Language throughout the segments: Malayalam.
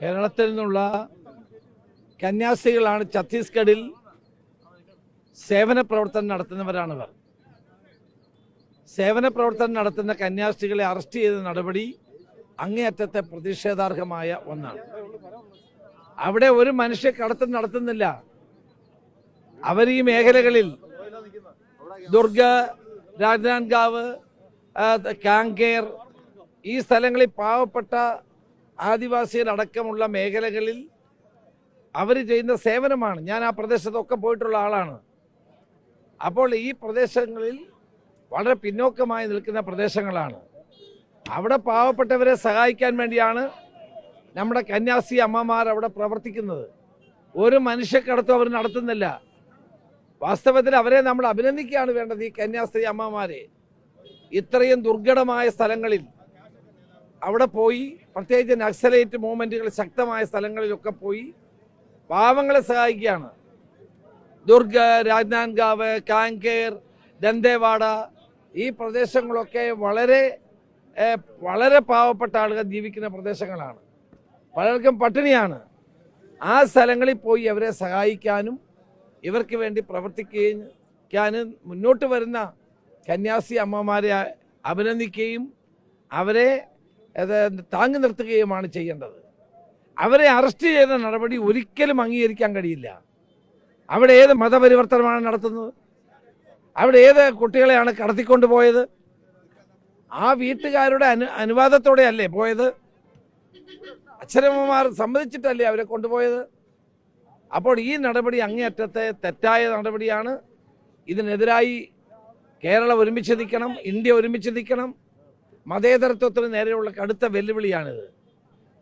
കേരളത്തിൽ നിന്നുള്ള കന്യാസ്ത്രീകളാണ് ഛത്തീസ്ഗഡിൽ സേവന പ്രവർത്തനം നടത്തുന്നവരാണിവർ. സേവന പ്രവർത്തനം നടത്തുന്ന കന്യാസ്ത്രീകളെ അറസ്റ്റ് ചെയ്ത നടപടി അങ്ങേയറ്റത്തെ പ്രതിഷേധാർഹമായ ഒന്നാണ്. അവിടെ ഒരു മനുഷ്യ കടത്തം നടത്തുന്നില്ല. അവർ ഈ മേഖലകളിൽ ദുർഗ രാജനാൻഗാവ് കാങ്കേർ ഈ സ്ഥലങ്ങളിൽ പാവപ്പെട്ട ആദിവാസികളടക്കമുള്ള മേഖലകളിൽ അവർ ചെയ്യുന്ന സേവനമാണ്. ഞാൻ ആ പ്രദേശത്തൊക്കെ പോയിട്ടുള്ള ആളാണ്. അപ്പോൾ ഈ പ്രദേശങ്ങളിൽ വളരെ പിന്നോക്കമായി നിൽക്കുന്ന പ്രദേശങ്ങളാണ്. അവിടെ പാവപ്പെട്ടവരെ സഹായിക്കാൻ വേണ്ടിയാണ് നമ്മുടെ കന്യാസി അമ്മമാർ അവിടെ പ്രവർത്തിക്കുന്നത്. ഒരു മനുഷ്യക്കടത്തും അവർ നടത്തുന്നില്ല. വാസ്തവത്തിൽ അവരെ നമ്മൾ അഭിനന്ദിക്കുകയാണ് വേണ്ടത് ഈ കന്യാസ്ത്രീ അമ്മമാരെ. ഇത്രയും ദുർഘടമായ സ്ഥലങ്ങളിൽ അവിടെ പോയി പ്രത്യേകിച്ച് നക്സലേറ്റ് മൂവ്മെന്റുകൾ ശക്തമായ സ്ഥലങ്ങളിലൊക്കെ പോയി പാവങ്ങളെ സഹായിക്കുകയാണ്. ദുർഗ രാജ്നാൻഗാവ് കാങ്കേർ ദന്തേവാഡ ഈ പ്രദേശങ്ങളൊക്കെ വളരെ വളരെ പാവപ്പെട്ട ആളുകൾ ജീവിക്കുന്ന പ്രദേശങ്ങളാണ്. പലർക്കും പട്ടിണിയാണ്. ആ സ്ഥലങ്ങളിൽ പോയി അവരെ സഹായിക്കാനും ഇവർക്ക് വേണ്ടി പ്രവർത്തിക്കാനും മുന്നോട്ട് വരുന്ന കന്യാസി അമ്മമാരെ അഭിനന്ദിക്കുകയും അവരെ താങ്ങി നിർത്തുകയുമാണ് ചെയ്യേണ്ടത്. അവരെ അറസ്റ്റ് ചെയ്ത നടപടി ഒരിക്കലും അംഗീകരിക്കാൻ കഴിയില്ല. അവിടെ ഏത് മതപരിവർത്തനമാണ് നടത്തുന്നത്? അവിടെ ഏത് കുട്ടികളെയാണ് കടത്തിക്കൊണ്ട് പോയത്? ആ വീട്ടുകാരുടെ അനു അനുവാദത്തോടെ അല്ലേ പോയത്? അച്ഛനമ്മമാർ സമ്മതിച്ചിട്ടല്ലേ അവരെ കൊണ്ടുപോയത്? അപ്പോൾ ഈ നടപടി അങ്ങേയറ്റത്തെ തെറ്റായ നടപടിയാണ്. ഇതിനെതിരായി കേരളം ഒരുമിച്ച് നിൽക്കണം ഇന്ത്യ ഒരുമിച്ച് നിൽക്കണം. മതേതരത്വത്തിന് നേരെയുള്ള കടുത്ത വെല്ലുവിളിയാണിത്.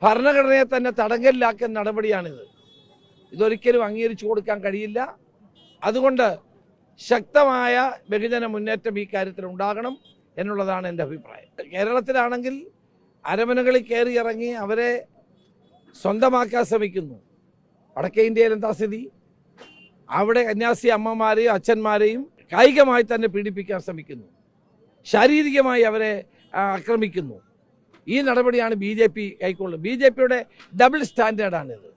ഭരണഘടനയെ തന്നെ തടങ്കലിലാക്കുന്ന നടപടിയാണിത്. ഇതൊരിക്കലും അംഗീകരിച്ചു കൊടുക്കാൻ കഴിയില്ല. അതുകൊണ്ട് ശക്തമായ ബഹുജന മുന്നേറ്റം ഈ കാര്യത്തിൽ ഉണ്ടാകണം എന്നുള്ളതാണ് എന്റെ അഭിപ്രായം. കേരളത്തിലാണെങ്കിൽ അരമനകളിൽ കയറി ഇറങ്ങി അവരെ സ്വന്തമാക്കാൻ ശ്രമിക്കുന്നു. വടക്കേ ഇന്ത്യയിൽ എന്താ സ്ഥിതി? അവിടെ കന്യാസി അമ്മമാരെയും അച്ഛന്മാരെയും കായികമായി തന്നെ പീഡിപ്പിക്കാൻ ശ്രമിക്കുന്നു. ശാരീരികമായി അവരെ ആക്രമിക്കുന്നു. ഈ നടപടിയാണ് ബി ജെ പി കൈക്കൊള്ളുന്നത്. ബി ജെ പിയുടെ ഡബിൾ സ്റ്റാൻഡേർഡാണിത്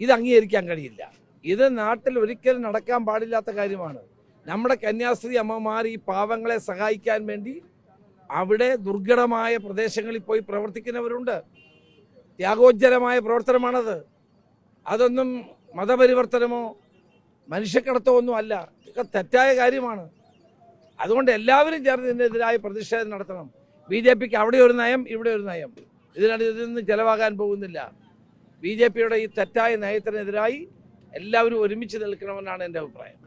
ഇത് അംഗീകരിക്കാൻ കഴിയില്ല. ഇത് നാട്ടിൽ ഒരിക്കലും നടക്കാൻ പാടില്ലാത്ത കാര്യമാണ്. നമ്മുടെ കന്യാസ്ത്രീ അമ്മമാർ ഈ പാവങ്ങളെ സഹായിക്കാൻ വേണ്ടി അവിടെ ദുർഘടമായ പ്രദേശങ്ങളിൽ പോയി പ്രവർത്തിക്കുന്നവരുണ്ട്. ത്യാഗോജ്ജലമായ പ്രവർത്തനമാണത്. അതൊന്നും മതപരിവർത്തനമോ മനുഷ്യക്കടത്തോ ഒന്നും അല്ല. ഇതൊക്കെ തെറ്റായ കാര്യമാണ്. അതുകൊണ്ട് എല്ലാവരും ചേർന്ന് ഇതിനെതിരായ പ്രതിഷേധം നടത്തണം. ബി ജെ പിക്ക് അവിടെ ഒരു നയം ഇവിടെ ഒരു നയം. ഇതിനാണ് ഇതിൽ നിന്ന് ചെലവാകാൻ പോകുന്നില്ല. ബി ജെ പിയുടെ ഈ തെറ്റായ നയത്തിനെതിരായി എല്ലാവരും ഒരുമിച്ച് നിൽക്കണമെന്നാണ് എന്റെ അഭിപ്രായം.